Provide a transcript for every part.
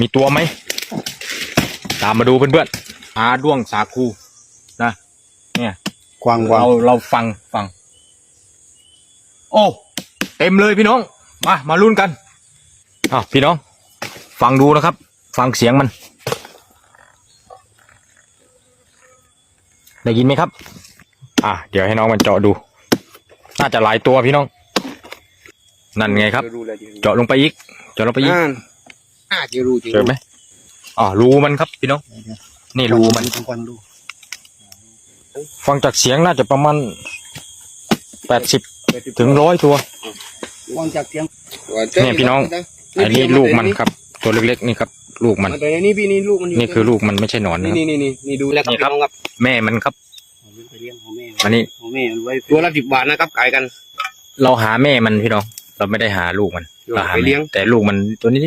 มีตัวไหม ตามมาดูเพื่อนๆหาด้วงสาคูนะ เนี่ยกวางกวางเราเราฟังฟัง โอ้ เต็มเลยพี่น้อง มา มาลุ้นกันอ้าวพี่น้อง ฟังดูนะครับ ฟังเสียงมัน ได้ยินไหมครับ อะเดี๋ยวให้น้องมันเจาะดู น่าจะหลายตัวพี่น้อง นั่นไงครับรู้เลยจริงเจาะลงไปอีก เจาะลงไปอีก อ่าอ่าจะรู้จริงเจอไหมอ๋อรูมันครับพี่น้องนี่รูมันทุกวันดูฟังจากเสียงน่าจะประมาณแปดสิบถึงร้อยตัววางจากเสียงเนี่ยพี่น้องอันนี้ลูกมันครับ ตัวเล็กๆนี่ครับ ลูกมันแต่นี่พี่นี่ลูกมันอยู่นี่คือลูกมันไม่ใช่หนอนนะนี่ครับนี่นี่นี่ดูแล้วครับนี่พี่ครับน้องครับแม่มันครับไปเลี้ยงของแม่อันนี้ของแม่มันไว้ตัวละสิบบาทนะครับขายกัน เราหาแม่มันพี่น้อง เราไม่ได้หาลูกมันเราหาไปเลี้แม่ยงแต่ลูกมันตัวนี้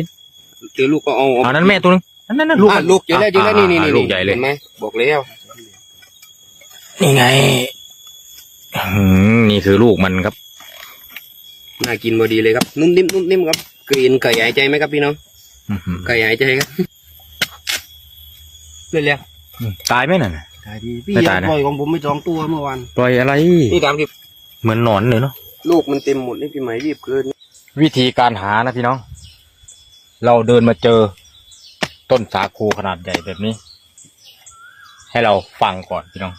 เจอลูกก็เอาอ๋อนั้นแม่ตัวนึงนั่นนั่นนั่นลูกอะมันลูกเจอแล้วเจอแล้วนี่นี่อ่านี่ลูกใหญ่เลยนไหมบอกแล้ว นี่ไงอืมนี่คือลูกมันครับ น่ากินพอดีเลยครับ นุ่มนิ่มนุ่มนิ่มครับกลิ่นไก่หายใจไหมครับพี่น้องอื้อหือไก่หายใจครับเรื่อยตายไหมนั่นน่ะๆตายดีพี่ไม่ตายนะปล่อยของผมไปสองตัวเมื่อวานปล่อยอะไรนี่ตามที่เหมือนหนอนเลยเนาะลูกมันเต็มหมดนี่พี่ไหมรีบเกินวิธีการหานะพี่น้อง เราเดินมาเจอต้นสาคูขนาดใหญ่แบบนี้ ให้เราฟังก่อนพี่น้อง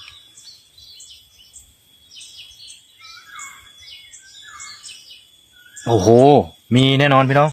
โอ้โห มีแน่นอนพี่น้อง